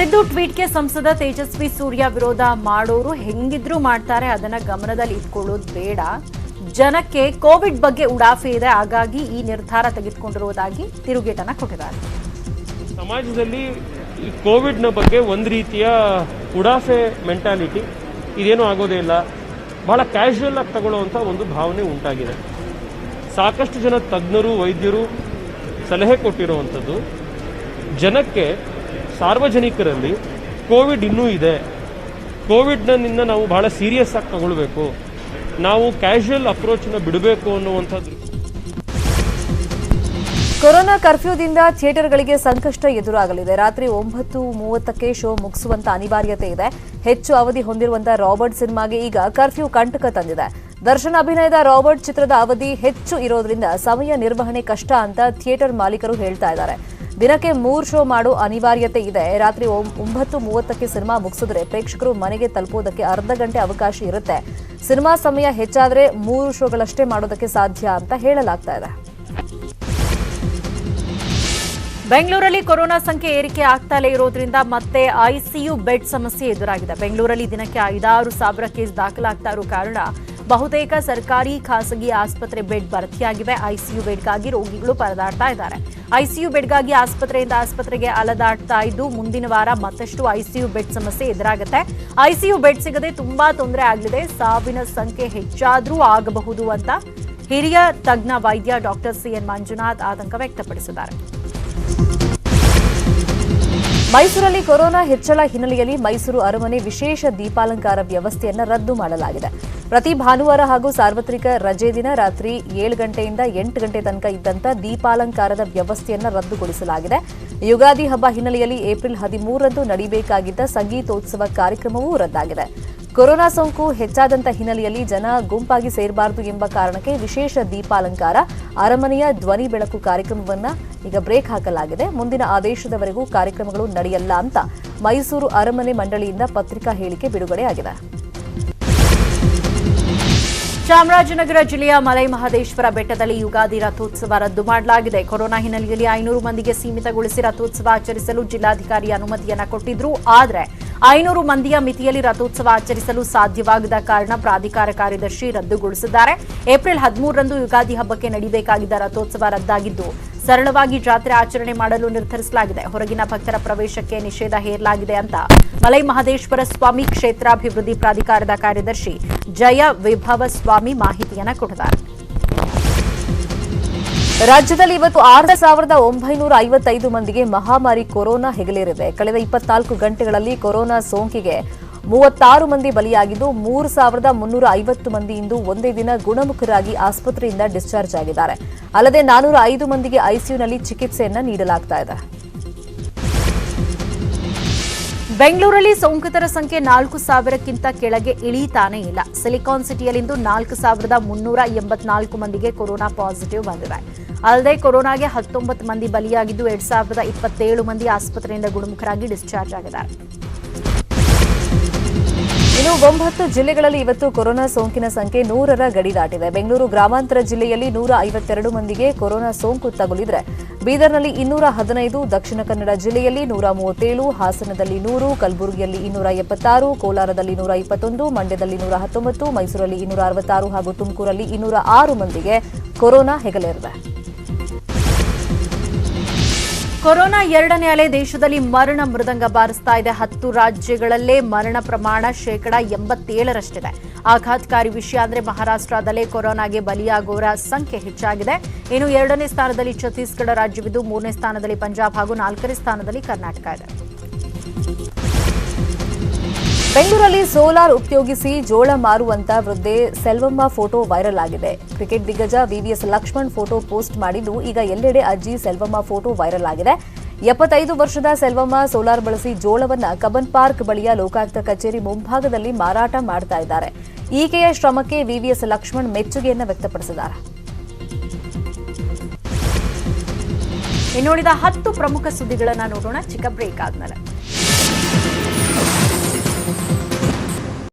ಸಿದ್ದು ಟ್ವೀಟ್ಗೆ ಸಂಸದ ತೇಜಸ್ವಿ ಸೂರ್ಯ ವಿರೋಧ ಮಾಡೋರು ಹೆಂಗಿದ್ರು ಮಾಡ್ತಾರೆ, ಅದನ್ನ ಗಮನದಲ್ಲಿ ಇಟ್ಕೊಳ್ಳೋದು ಬೇಡ. ಜನಕ್ಕೆ ಕೋವಿಡ್ ಬಗ್ಗೆ ಉಡಾಫೆ ಇದೆ, ಹಾಗಾಗಿ ಈ ನಿರ್ಧಾರ ತೆಗೆದುಕೊಂಡಿರುವುದಾಗಿ ತಿರುಗೇಟನ ಕೊಟ್ಟಿದ್ದಾರೆ. ಸಮಾಜದಲ್ಲಿ ಈ ಕೋವಿಡ್ನ ಬಗ್ಗೆ ಒಂದು ರೀತಿಯ ಉಡಾಫೆ ಮೆಂಟಾಲಿಟಿ, ಇದೇನು ಆಗೋದೇ ಇಲ್ಲ. ಬಹಳ ಕ್ಯಾಶುಯಲ್ ಆಗಿ ತಗೊಳ್ಳುವಂಥ ಒಂದು ಭಾವನೆ ಉಂಟಾಗಿದೆ. ಸಾಕಷ್ಟು ಜನ ತಜ್ಞರು, ವೈದ್ಯರು ಸಲಹೆ ಕೊಟ್ಟಿರುವಂಥದ್ದು ಜನಕ್ಕೆ ಸಾರ್ವಜನಿಕರಲ್ಲಿ ಕೋವಿಡ್ ಇನ್ನೂ ಇದೆ. ಕೋವಿಡ್ನಿಂದ ನಾವು ಬಹಳ ಸೀರಿಯಸ್ ಆಗಿ ತಗೊಳ್ಬೇಕು. ನಾವು ಕ್ಯಾಶುವಲ್ ಅಪ್ರೋಚ್ನ ಬಿಡಬೇಕು ಅನ್ನುವಂಥದ್ದು. ಕೊರೋನಾ ಕರ್ಫ್ಯೂದಿಂದ ಥಿಯೇಟರ್ಗಳಿಗೆ ಸಂಕಷ್ಟ ಎದುರಾಗಲಿದೆ. ರಾತ್ರಿ ಒಂಬತ್ತು ಮೂವತ್ತಕ್ಕೆ ಶೋ ಮುಗಿಸುವಂತ ಅನಿವಾರ್ಯತೆ ಇದೆ. ಹೆಚ್ಚು ಅವಧಿ ಹೊಂದಿರುವಂತಹ ರಾಬರ್ಟ್ ಸಿನಿಮಾಗೆ ಈಗ ಕರ್ಫ್ಯೂ ಕಂಟಕ ತಂದಿದೆ. ದರ್ಶನ್ ಅಭಿನಯದ ರಾಬರ್ಟ್ ಚಿತ್ರದ ಅವಧಿ ಹೆಚ್ಚು ಇರೋದ್ರಿಂದ ಸಮಯ ನಿರ್ವಹಣೆ ಕಷ್ಟ ಅಂತ ಥಿಯೇಟರ್ ಮಾಲೀಕರು ಹೇಳ್ತಾ ಇದ್ದಾರೆ. ದಿನಕ್ಕೆ ಮೂರು ಶೋ ಮಾಡೋ ಅನಿವಾರ್ಯತೆ ಇದೆ. ರಾತ್ರಿ ಒಂಬತ್ತು ಮೂವತ್ತಕ್ಕೆ ಸಿನಿಮಾ ಮುಗಿಸಿದ್ರೆ ಪ್ರೇಕ್ಷಕರು ಮನೆಗೆ ತಲುಪೋದಕ್ಕೆ ಅರ್ಧ ಗಂಟೆ ಅವಕಾಶ ಇರುತ್ತೆ. ಸಿನಿಮಾ ಸಮಯ ಹೆಚ್ಚಾದರೆ ಮೂರು ಶೋಗಳಷ್ಟೇ ಮಾಡೋದಕ್ಕೆ ಸಾಧ್ಯ ಅಂತ ಹೇಳಲಾಗ್ತಾ ಇದೆ. ಬೆಂಗಳೂರಲ್ಲಿ ಕೊರೋನಾ ಸಂಖ್ಯೆ ಏರಿಕೆ ಆಗ್ತಾಲೇ ಇರೋದ್ರಿಂದ ಮತ್ತೆ ಐಸಿಯು ಬೆಡ್ ಸಮಸ್ಯೆ ಎದುರಾಗಿದೆ. ಬೆಂಗಳೂರಲ್ಲಿ ದಿನಕ್ಕೆ ಐದಾರು ಸಾವಿರ ಕೇಸ್ ದಾಖಲಾಗ್ತಾ ಇರೋ ಕಾರಣ ಬಹುತೇಕ ಸರ್ಕಾರಿ ಖಾಸಗಿ ಆಸ್ಪತ್ರೆ ಬೆಡ್ ಭರ್ತಿಯಾಗಿವೆ. ಐಸಿಯು ಬೆಡ್ಗಾಗಿ ರೋಗಿಗಳು ಪರದಾಡ್ತಾ ಇದ್ದಾರೆ. ಐಸಿಯು ಬೆಡ್ಗಾಗಿ ಆಸ್ಪತ್ರೆಯಿಂದ ಆಸ್ಪತ್ರೆಗೆ ಅಲದಾಡ್ತಾ ಇದ್ದು ಮುಂದಿನ ವಾರ ಮತ್ತಷ್ಟು ಐಸಿಯು ಬೆಡ್ ಸಮಸ್ಯೆ ಎದುರಾಗುತ್ತೆ. ಐಸಿಯು ಬೆಡ್ ಸಿಗದೆ ತುಂಬಾ ತೊಂದರೆ ಆಗಲಿದೆ. ಸಾವಿನ ಸಂಖ್ಯೆ ಹೆಚ್ಚಾದರೂ ಆಗಬಹುದು ಅಂತ ಹಿರಿಯ ತಜ್ಞ ವೈದ್ಯ ಡಾಕ್ಟರ್ ಸಿಎನ್ ಮಂಜುನಾಥ್ ಆತಂಕ ವ್ಯಕ್ತಪಡಿಸಿದ್ದಾರೆ. ಮೈಸೂರಲ್ಲಿ ಕೊರೋನಾ ಹೆಚ್ಚಳ ಹಿನ್ನೆಲೆಯಲ್ಲಿ ಮೈಸೂರು ಅರಮನೆ ವಿಶೇಷ ದೀಪಾಲಂಕಾರ ವ್ಯವಸ್ಥೆಯನ್ನು ರದ್ದು ಮಾಡಲಾಗಿದೆ. ಪ್ರತಿ ಭಾನುವಾರ ಹಾಗೂ ಸಾರ್ವತ್ರಿಕ ರಜೆ ದಿನ ರಾತ್ರಿ ಏಳು ಗಂಟೆಯಿಂದ ಎಂಟು ಗಂಟೆ ತನಕ ಇದ್ದಂತ ದೀಪಾಲಂಕಾರದ ವ್ಯವಸ್ಥೆಯನ್ನು ರದ್ದುಗೊಳಿಸಲಾಗಿದೆ. ಯುಗಾದಿ ಹಬ್ಬ ಹಿನ್ನೆಲೆಯಲ್ಲಿ ಏಪ್ರಿಲ್ ಹದಿಮೂರರಂದು ನಡೆಯಬೇಕಾಗಿದ್ದ ಸಂಗೀತೋತ್ಸವ ಕಾರ್ಯಕ್ರಮವೂ ರದ್ದಾಗಿದೆ. ಕೊರೋನಾ ಸೋಂಕು ಹೆಚ್ಚಾದಂತ ಹಿನ್ನೆಲೆಯಲ್ಲಿ ಜನ ಗುಂಪಾಗಿ ಸೇರಬಾರದು ಎಂಬ ಕಾರಣಕ್ಕೆ ವಿಶೇಷ ದೀಪಾಲಂಕಾರ, ಅರಮನೆಯ ಧ್ವನಿ ಬೆಳಕು ಕಾರ್ಯಕ್ರಮವನ್ನು ಈಗ ಬ್ರೇಕ್ ಹಾಕಲಾಗಿದೆ. ಮುಂದಿನ ಆದೇಶದವರೆಗೂ ಕಾರ್ಯಕ್ರಮಗಳು ನಡೆಯಲ್ಲ ಅಂತ ಮೈಸೂರು ಅರಮನೆ ಮಂಡಳಿಯಿಂದ ಪತ್ರಿಕಾ ಹೇಳಿಕೆ ಬಿಡುಗಡೆಯಾಗಿದೆ. ಚಾಮರಾಜನಗರ ಜಿಲ್ಲೆಯ ಮಲೈ ಮಹದೇಶ್ವರ ಬೆಟ್ಟದಲ್ಲಿ ಯುಗಾದಿ ರಥೋತ್ಸವ ರದ್ದು ಮಾಡಲಾಗಿದೆ. ಕೊರೋನಾ ಹಿನ್ನೆಲೆಯಲ್ಲಿ ಐನೂರು ಮಂದಿಗೆ ಸೀಮಿತಗೊಳಿಸಿ ರಥೋತ್ಸವ ಆಚರಿಸಲು ಜಿಲ್ಲಾಧಿಕಾರಿ ಅನುಮತಿಯನ್ನ ಕೊಟ್ಟಿದ್ರು. ಆದರೆ ಐನೂರು ಮಂದಿಯ ಮಿತಿಯಲ್ಲಿ ರಥೋತ್ಸವ ಆಚರಿಸಲು ಸಾಧ್ಯವಾಗದ ಕಾರಣ ಪ್ರಾಧಿಕಾರ ಕಾರ್ಯದರ್ಶಿ ರದ್ದುಗೊಳಿಸಿದ್ದಾರೆ. ಏಪ್ರಿಲ್ ಹದಿಮೂರರಂದು ಯುಗಾದಿ ಹಬ್ಬಕ್ಕೆ ನಡೆಯಬೇಕಾಗಿದ್ದ ರಥೋತ್ಸವ ರದ್ದಾಗಿದ್ದು ಸರಳವಾಗಿ ಜಾತ್ರೆ ಆಚರಣೆ ಮಾಡಲು ನಿರ್ಧರಿಸಲಾಗಿದೆ. ಹೊರಗಿನ ಭಕ್ತರ ಪ್ರವೇಶಕ್ಕೆ ನಿಷೇಧ ಹೇರಲಾಗಿದೆ ಅಂತ ಮಲೈ ಮಹದೇಶ್ವರ ಸ್ವಾಮಿ ಕ್ಷೇತ್ರಾಭಿವೃದ್ಧಿ ಪ್ರಾಧಿಕಾರದ ಕಾರ್ಯದರ್ಶಿ ಜಯ ವಿಭವ ಸ್ವಾಮಿ ಮಾಹಿತಿಯನ್ನು ಕೊಟ್ಟಿದ್ದಾರೆ. ರಾಜ್ಯದಲ್ಲಿ ಇವತ್ತು ಆರು ಸಾವಿರದ ಒಂಬೈನೂರ ಐವತ್ತೈದು ಮಂದಿಗೆ ಮಹಾಮಾರಿ ಕೊರೋನಾ ಹೆಗಲೇರಿದೆ ಕಳೆದ ಇಪ್ಪತ್ನಾಲ್ಕು ಗಂಟೆಗಳಲ್ಲಿ ಕೊರೋನಾ ಸೋಂಕಿಗೆ ಮೂವತ್ತಾರು ಮಂದಿ ಬಲಿಯಾಗಿದ್ದು ಮೂರು ಸಾವಿರದ ಮುನ್ನೂರ ಐವತ್ತು ಮಂದಿ ಇಂದು ಒಂದೇ ದಿನ ಗುಣಮುಖರಾಗಿ ಆಸ್ಪತ್ರೆಯಿಂದ ಡಿಸ್ಚಾರ್ಜ್ ಆಗಿದ್ದಾರೆ. ಅಲ್ಲದೆ ನಾನೂರ ಐದು ಮಂದಿಗೆ ಐಸಿಯುನಲ್ಲಿ ಚಿಕಿತ್ಸೆಯನ್ನ ನೀಡಲಾಗ್ತಾ ಇದೆ. ಬೆಂಗಳೂರಲ್ಲಿ ಸೋಂಕಿತರ ಸಂಖ್ಯೆ ನಾಲ್ಕು ಸಾವಿರಕ್ಕಿಂತ ಕೆಳಗೆ ಇಳೀತಾನೇ ಇಲ್ಲ. ಸಿಲಿಕಾನ್ ಸಿಟಿಯಲ್ಲಿಂದು ನಾಲ್ಕು ಸಾವಿರದ ಮುನ್ನೂರ ಎಂಬತ್ನಾಲ್ಕು ಮಂದಿಗೆ ಕೊರೋನಾ ಪಾಸಿಟಿವ್ ಬಂದಿದೆ. ಅಲ್ಲದೆ ಕೊರೋನಾಗೆ ಹತ್ತೊಂಬತ್ತು ಮಂದಿ ಬಲಿಯಾಗಿದ್ದು ಎರಡ್ ಸಾವಿರದ ಇಪ್ಪತ್ತೇಳು ಮಂದಿ ಆಸ್ಪತ್ರೆಯಿಂದ ಗುಣಮುಖರಾಗಿ ಡಿಸ್ಚಾರ್ಜ್ ಆಗಿದ್ದಾರೆ. ಇನ್ನು ಒಂಬತ್ತು ಜಿಲ್ಲೆಗಳಲ್ಲಿ ಇವತ್ತು ಕೊರೋನಾ ಸೋಂಕಿನ ಸಂಖ್ಯೆ ನೂರರ ಗಡಿ ದಾಟಿದೆ. ಬೆಂಗಳೂರು ಗ್ರಾಮಾಂತರ ಜಿಲ್ಲೆಯಲ್ಲಿ ನೂರ ಐವತ್ತೆರಡು ಮಂದಿಗೆ ಕೊರೋನಾ ಸೋಂಕು ತಗುಲಿದ್ರೆ, ಬೀದರ್ನಲ್ಲಿ ಇನ್ನೂರ ಹದಿನೈದು, ದಕ್ಷಿಣ ಕನ್ನಡ ಜಿಲ್ಲೆಯಲ್ಲಿ ನೂರ ಮೂವತ್ತೇಳು, ಹಾಸನದಲ್ಲಿ ನೂರು, ಕಲಬುರಗಿಯಲ್ಲಿ ಇನ್ನೂರ ಎಪ್ಪತ್ತಾರು, ಕೋಲಾರದಲ್ಲಿ ನೂರ ಇಪ್ಪತ್ತೊಂದು, ಮಂಡ್ಯದಲ್ಲಿ ನೂರ ಹತ್ತೊಂಬತ್ತು, ಮೈಸೂರಲ್ಲಿ ಇನ್ನೂರ ಅರವತ್ತಾರು ಹಾಗೂ ತುಮಕೂರಲ್ಲಿ ಇನ್ನೂರ ಆರು ಮಂದಿಗೆ ಕೊರೋನಾ ಹೆಗಲೇರಿದೆ ಕೊರೋನಾ ಎರಡನೇ ಅಲೆ ದೇಶದಲ್ಲಿ ಮರಣ ಮೃದಂಗ ಬಾರಿಸ್ತಾ ಇದೆ. ಹತ್ತು ರಾಜ್ಯಗಳಲ್ಲೇ ಮರಣ ಪ್ರಮಾಣ ಶೇಕಡ ಎಂಬತ್ತೇಳರಷ್ಟಿದೆ. ಆಘಾತಕಾರಿ ವಿಷಯ ಅಂದ್ರೆ ಮಹಾರಾಷ್ಟ್ರದಲ್ಲೇ ಕೊರೋನಾಗೆ ಬಲಿಯಾಗುವವರ ಸಂಖ್ಯೆ ಹೆಚ್ಚಾಗಿದೆ. ಇನ್ನು ಎರಡನೇ ಸ್ಥಾನದಲ್ಲಿ ಛತ್ತೀಸ್ಗಢ ರಾಜ್ಯವಿದ್ದು, ಮೂರನೇ ಸ್ಥಾನದಲ್ಲಿ ಪಂಜಾಬ್ ಹಾಗೂ ನಾಲ್ಕನೇ ಸ್ಥಾನದಲ್ಲಿ ಕರ್ನಾಟಕ ಇದೆ. ಬೆಂಗಳೂರಲ್ಲಿ ಸೋಲಾರ್ ಉಪಯೋಗಿಸಿ ಜೋಳ ಮಾರುವಂತ ವೃದ್ಧೆ ಸೆಲ್ವಮ್ಮ ಫೋಟೋ ವೈರಲ್ ಆಗಿದೆ. ಕ್ರಿಕೆಟ್ ದಿಗ್ಗಜ ವಿವಿಎಸ್ ಲಕ್ಷ್ಮಣ್ ಫೋಟೋ ಪೋಸ್ಟ್ ಮಾಡಿದ್ದು ಈಗ ಎಲ್ಲೆಡೆ ಅಜ್ಜಿ ಸೆಲ್ವಮ್ಮ ಫೋಟೋ ವೈರಲ್ ಆಗಿದೆ. ಎಪ್ಪತ್ತೈದು ವರ್ಷದ ಸೆಲ್ವಮ್ಮ ಸೋಲಾರ್ ಬಳಸಿ ಜೋಳವನ್ನ ಕಬನ್ ಪಾರ್ಕ್ ಬಳಿಯ ಲೋಕಾಯುಕ್ತ ಕಚೇರಿ ಮುಂಭಾಗದಲ್ಲಿ ಮಾರಾಟ ಮಾಡ್ತಾ ಇದ್ದಾರೆ. ಈಕೆಯ ಶ್ರಮಕ್ಕೆ ವಿವಿಎಸ್ ಲಕ್ಷ್ಮಣ್ ಮೆಚ್ಚುಗೆಯನ್ನು ವ್ಯಕ್ತಪಡಿಸಿದ್ದಾರೆ. ಇನ್ನುಳಿದ ಹತ್ತು ಪ್ರಮುಖ ಸುದ್ದಿಗಳನ್ನು ನೋಡೋಣ. ಚಿಕ್ಕ ಬ್ರೇಕ್ ಆದ್ಮೇಲೆ.